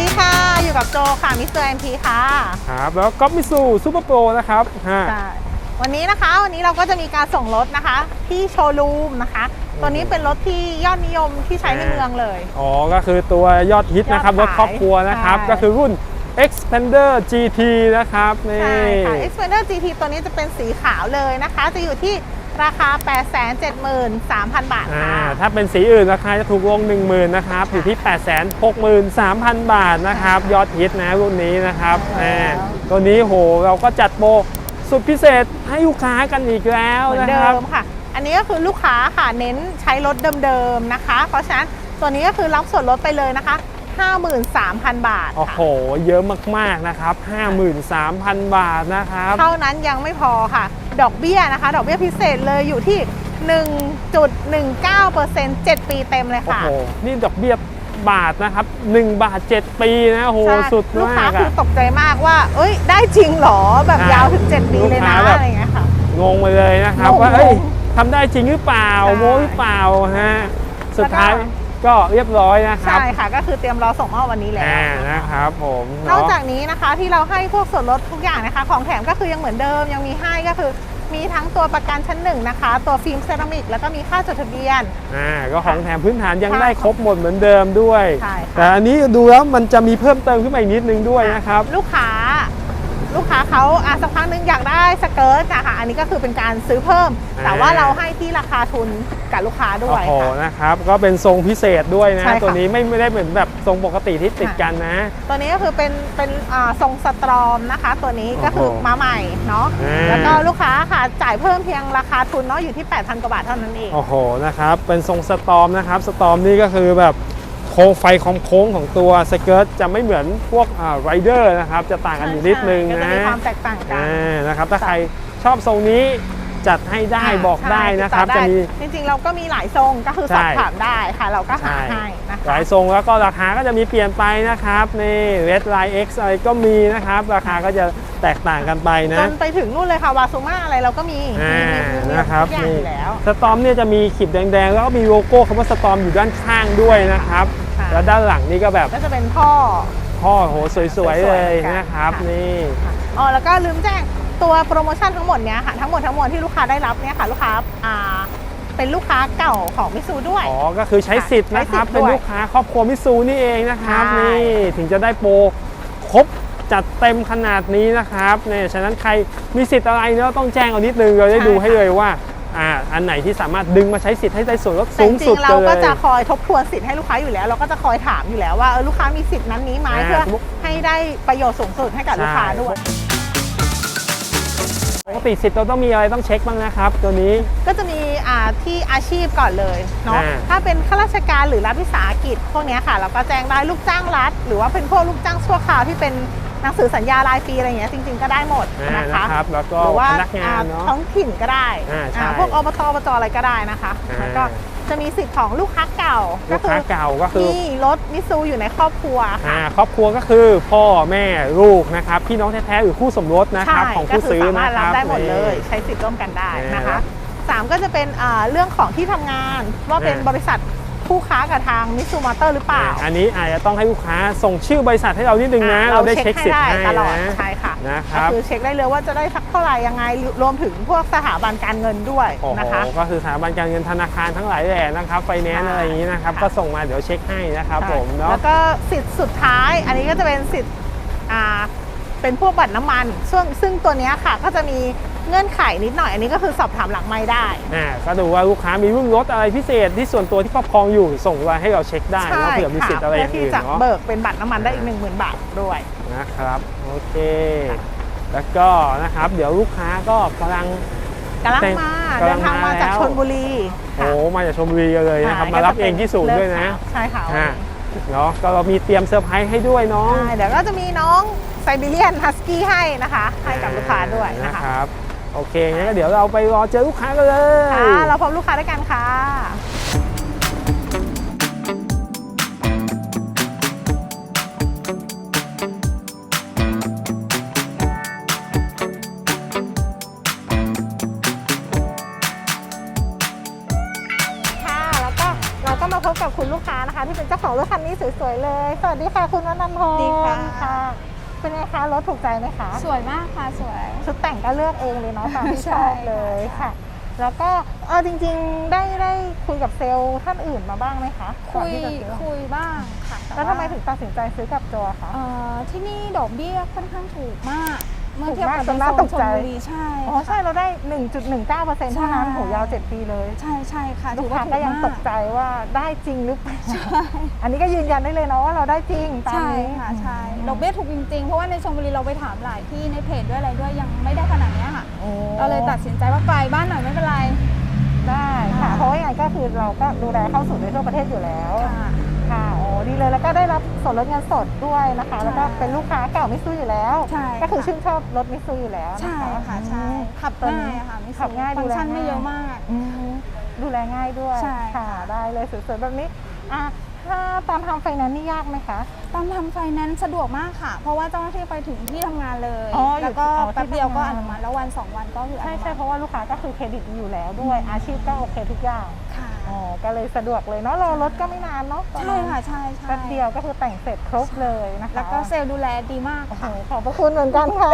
ดีค่ะ อยู่กับโจค่ะมิสเตอร์เอ็มพีค่ะครับแล้วก็มิซูซูเปอร์โปรนะครับฮะใช่วันนี้นะคะวันนี้เราก็จะมีการส่งรถนะคะ ที่โชว์รูมนะคะ ตัวนี้เป็นรถที่ยอดนิยมที่ใช้ในเมืองเลยอ๋อก็คือตัวยอดฮิตนะครับยรอดถขายครอบครัวนะครับใช่ก็คือรุ่น Expander GT นะครับนี่ใช่ค่ะ Xpander GT ตัวนี้จะเป็นสีขาวเลยนะคะ จะอยู่ที่ ราคา 873,000 บาทอ่าค่ะ ถ้าเป็นสีอื่นราคาจะถูกลง 10,000นะครับอยู่ที่ 863,000 บาทนะครับ ยอดฮิตนะรุ่นนี้นะครับใช่แหแล้วมตัวนี้โหเราก็จัดโปรสุดพิเศษให้ลูกค้ากันอีกแล้วเหมือนนะเดิครับ มค่ะ อันนี้ก็คือลูกค้าค่ะเน้นใช้รถเดิมๆนะคะ เพราะฉะนั้นตัวนี้ก็คือรับส่วนลดไปเลยนะคะ 53,000 บาทโอ้ค่ะโห เยอะมากๆนะครับ 53,000 บาทนะครับ เท่านั้นยังไม่พอค่ะ ดอกเบี้ยนะคะ ดอกเบี้ยพิเศษเลยอยู่ที่ 1.19% 7 ปีเต็มเลยโอ้ค่ะโห นี่ดอกเบี้ยบาทนะครับ 1 บาท 7 ปีนะโอ้โหใช่สุดลูกค้ามากคืออะตกใจมากว่า เอ้ย ได้จริงเหรอ แบบใช่ยาวถึง 7 ปีเลยนะลูกค้าแบบอะไรอย่างเงี้ยค่ะ งงไปเลยนะครับงงว่า เอ้ยงงทำได้จริงหรือเปล่าใช่โม้หรือเปล่าฮะ สุดท้ายแล้ว ก็ก็เรียบร้อยนะครับใช่ค่ะก็คือเตรียมรอส่งมอบวันนี้แล้วอ่านะคะนะครับผมนอกเนาะจากนี้นะคะที่เราให้พวกส่วนลดทุกอย่างนะคะ ของแถมก็คือยังเหมือนเดิมยังมีให้ก็คือมีทั้งตัวประกันชั้นหนึ่งนะคะ ตัวฟิล์มเซรามิก แล้วก็มีค่าจดทะเบียนอ่าก็ของแถมพื้นฐานยังค่ะได้ครบหมดเหมือนเดิมด้วยใช่ค่ะแต่อันนี้ดูแล้วมันจะมีเพิ่มเติมขึ้นมาอีกนิดนึงด้วยนะครับ ลูกค้า ลูกค้าเขาอะสักพักหนึงอยากได้สเกิร์ตนะคะอันนี้ก็คือเป็นการซื้อเพิ่มอ่าแต่ว่าเราให้ที่ราคาทุนกับลูกค้าด้วโอ้ยโหค่ะ นะครับ ก็เป็นทรงพิเศษด้วยนะ ใช่ค่ะ ตัวนี้ไม่ไม่ได้เหมือนแบบทรงปกติที่ติดค่ะกันนะ ตัวนี้ก็คือเป็นเป็นอ่าทรงสตรอมนะคะ ตัวนี้ก็คือโอ้โหมาใหม่เนาะอ่าแล้วก็ลูกค้าค่ะจ่ายเพิ่มเพียงราคาทุนเนาะอยู่ที่ 8,000กว่าบาทเท่านั้นเอง โอ้โหนะครับเป็นทรงสตอมนะครับสตอมนี่ก็คือแบบโค้งไฟคอมโค้งของตัวสเกิร์ตจะไม่เหมือนพวกไรเดอร์นะครับจะต่างกันอยู่นิดนึงก็จะนะมีความแตกต่างกันอ่านะครับถ้าใครชอบทรงนี้จัดให้ได้บอกใช่ได้นะครับติดต่จะอมีจริงๆเราก็มีหลายทรงก็คือสอบใช่ถามได้ค่ะ เราก็หาใช่ให้นะคะหลายทรงแล้วก็ราคาก็จะมีเปลี่ยนไปนะครับนี่ Red Line X อะไรก็มีนะครับ ราคาก็จะแตกต่างกันไปจนะนไปถึงนู่นเลยค่ะวาซูมาอะไรเราก็มีอ่ามีมีมีนะครับทุกอย่างอยู่แล้วสตอมเนี่ยจะมีขีดแดงๆ แล้วก็มีโลโก้คำว่าสตอมอยู่ด้านข้างด้วยนะครับค่ะ แล้วด้านหลังนี่ก็แบบก็จะเป็นพ่อ พ่อโหสวยๆเลยสวยๆกันนะครับค่ะ นี่ อ๋อแล้วก็ลืมแจ้งตัวโปรโมชั่นทั้งหมดเนี้ยค่ะทั้งหมดทั้งมวลที่ลูกค้าได้รับเนี่ยค่ะลูกค้าอ่าเป็นลูกค้าเก่าของมิซูด้วย อ๋อ ก็คือใช้สิทธิ์นะครับ ใช้สิทธิ์เป็นด้วยลูกค้าครอบครัวมิซูนี่เองนะครับ ใช่ นี่ถึงจะได้โปรครบจัดเต็มขนาดนี้นะครับเนี่ยฉะนั้นใครมีสิทธิ์อะไรเนาะต้องแจ้งเอานิดนึงเราได้ดูให้เลยว่า อ่าอันไหนที่สามารถดึงมาใช้สิทธิ์ให้ได้ส่วนลดแต่สูจงริสุดงๆเราเลก็ยจะคอยทบทวนสิทธิ์ให้ลูกค้าอยู่แล้ว เราก็จะคอยถามอยู่แล้วว่าเออลูกค้ามีสิทธิ์นั้นนี้ไหมอ่า เพื่อสมมุติให้ได้ประโยชน์สูงสุดให้กับลูกค้าใช่ด้วย ปกติสิทธิ์เราต้องมีอะไรต้องเช็คบ้างนะครับ ตัวนี้ ก็จะมีอ่าที่อาชีพก่อนเลยเนาะอ่า ถ้าเป็นข้าราชการหรือรัฐวิสาหกิจพวกเนี้ยค่ะ เราก็แจ้งได้ลูกจ้างรัฐ หรือว่าเป็นพวกลูกจ้างชั่วคราวที่เป็น หนังสือสัญญารายปีอะไรเงี้ยจริง ๆ ก็ได้หมดอ่านะคะนะครับแล้วก็หรือว่าพนักงานเนาะท้องถิ่นก็ได้อ่าใช่อ่าพวกอบตอบจอะไรก็ได้นะคะอ่าแล้วก็จะมีสิทธิ์ของลูกค้าเก่าลูกค้าเก่าก็คือมีรถมิซูอยู่ในครอบครัวอ่าค่ะครอบครัวก็คือพ่อแม่ลูกนะครับพี่น้องแท้ๆหรือคู่สมรสนะครับใช่ของก็ผู้คือซื้อสามารถนะครับรับได้หมดเลยนี่ใช้สิทธิ์ร่วมกันได้อ่านนะคะสามก็จะเป็นอ่าเรื่องของที่ทำงานว่าเป็นอ่าบริษัท คู่ค้ากับทางมิซูมอเตอร์หรือเปล่าอ่า อันนี้อาจจะต้องให้ลูกค้าส่งชื่อบริษัทให้เรานิดนึงนะอ่เราได้เช็คสิทธิ์ให้ให้ได้ตลอดนะใช่ค่ะนะคก็รับคือเช็คได้เลยว่าจะได้สักเท่าไหร่ยังไงรวมถึงพวกสถาบันการเงินด้วยโอ้โหนะคะก็คือสถาบันการเงินธนาคารทั้งหลายแหล่นะครับไฟแนนซ์ใช่อะไรอย่างนี้นะครับค่ะก็ส่งมาเดี๋ยวเช็คให้นะครับผมเนาะแล้วก็สิทธิ์สุดท้าย อันนี้ก็จะเป็นสิทธิ์อ่า เป็นพวกบัตรน้ำมัน ซึ่งซึ่งตัวเนี้ยค่ะก็จะมีเงื่อนไขนิดหน่อย อันนี้ก็คือสอบถามหลังไม่ได้อ่าก็ดูว่าลูกค้ามีรุ่นรถอะไรพิเศษที่ส่วนตัวที่ครอบครองอยู่ส่งมาให้เราเช็คได้ใช่เนาะเผื่อมีสิทธิ์อะไรอเพื่อย่างที่อื่นจะเนาะเบิกเป็นบัตรน้ำมันได้อีก 1 0,000 บาทด้วยนะครับโอเค แล้วก็นะครับเดี๋ยวลูกค้าก็กำลังกำลังมากำลัเดิงนทางมามาจากแล้วชลบุรีโอ้ค่ะมาจากชลบุรีกันเลยนะครับใช่มารับก็จะเองที่ศูนย์ด้วยนะเลิกเช้าใช่ค่ะอ่าเนาะก็เรามีเตรียมเซอร์ไพรส์ให้ด้วยเนาะใช่เดี๋ยวก็จะมีน้องไซบีเรียนฮัสกี้ให้นะคะ ให้กับลูกค้าด้วยนะคะรับโอเคงั้นก็เดี๋ยวเราไปรอเจอลูกค้ากันเลยค่ะเราพบลูกค้าด้วยกันค่ะค่ะแล้วก็เราก็มามาพบกับคุณลูกค้านะคะ ที่เป็นเจ้าของรถคันนี้สวยๆเลย สวัสดีค่ะคุณวนันทพดีค่ะค่ะ เป็นไงคะรถถูกใจไหมคะ สวยมากค่ะสวย ชุดแต่งก็เลือกเองเลยเนาะตามที่ใช่ชอบเลยค่ะ แล้วก็เออจริงๆได้ได้คุยกับเซลล์ท่านอื่นมาบ้างไหมคะก่อนคุยที่จะซื้อคุยบ้างค่ะแล้วทำไมถึงตัดสินใจซื้อกับโจอะคะ เอ่อที่นี่ดอกเบี้ยค่อนข้างถูกมาก เมื่อถูกเทียบมากกับจนน่าในตโซกนชใจ ลบุรีใช่อ๋อใช่ค่ะเราได้ 1.19%เท่านั้นใช่โหยาว 7 ปีเลยใช่ใช่ค่ะลูถืกอว่าค้าถูก็กยังมาตกกใจว่าได้จริงหรือเปล่าใช่อันนี้ก็ยืนยันได้เลยเนาะว่าเราได้จริงตามใช่นี้ค่ะใช่ดอกเบี้ยถูกจริงๆ เพราะว่าในชลบุรีเราไปถามหลายที่ในเพจด้วยอะไรด้วยยังไม่ได้ขนาดเนี้ยค่ะ โอ้เราเลยตัดสินใจว่าไกลบ้านหน่อยไม่เป็นไร ได้ค่ะ ค่ะ เพราะว่ายังไงก็คือเราก็ดูแลเข้าสู่ในทั่วประเทศอยู่แล้วค่ะค่ะโอ้ ดีเลย แล้วก็ได้รับส่วนลดเงินสดด้วยนะคะใช่แล้วก็เป็นลูกค้าเก่ามิตซูอยู่แล้ว ใช่ก็คือค่ะชื่นชอบรถมิตซูอยู่แล้วนใช่ค่ะใช่อืมขับตัวง่านี้ยอะค่ะไม่ขับง่ายฟัดูงแลก์ชันไม่ง่ายเยอะมากอืมดูแลง่ายด้วยใช่ค่ะค่ะ ได้เลยสวยๆแบบนี้อะถ้าตอนทำไฟแนนซ์นี่ยากไหมคะตอนทำไฟแนนซ์สะดวกมากค่ะ เพราะว่าเจ้าหน้าที่ไปถึงที่ทำงานเลยอ๋ออยู่แล้วก็อ๋อที่แป๊บเดียวก็ทำงานอนุมัติแล้ววันสองวันก็คืออใช่นุมัใช่ติเพราะว่าลูกค้าก็คือเครดิตดีอยู่แล้วด้วยอาชีพก็โอเคทุกอย่างค่ะ อ๋อก็เลยสะดวกเลยเนาะรอรถก็ไม่นานเนาะประใช่มาณค่ะใช่ใช่แป๊บเดียวก็คือแต่งเสร็จครบเลยนะคะแล้วก็เซลล์ดูแลดีมากโอ้โหค่ะขอบพระคุณเหมือนกันค่ะ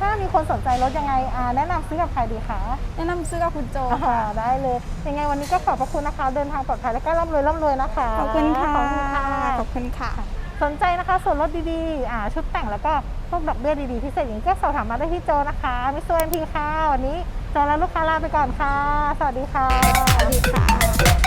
ถ้ามีคนสนใจรถยังไงอ่าแนะนำซื้อกับใครดีคะแนะนำซื้อกับคุณโจอ่าค่ะได้เลย ยังไงวันนี้ก็ขอบพระคุณนะคะ เดินทางปลอดภัยแล้วก็ร่ำรวยร่ำรวยนะคะขอบคุณค่ะขอบคุณค่ะขอบคุณค่ะ สนใจนะคะส่วนลดดีๆอ่าชุดแต่งแล้วก็พวกดอกเบี้ยดีๆพิเศษอย่างนี้ก็สอบถามมาได้ที่โจนะคะมิสเตอร์เอ็มพีค่ะวันนี้โจและลูกค้าลาไปก่อนค่ะ สวัสดีค่ะ สวัสดีค่ะ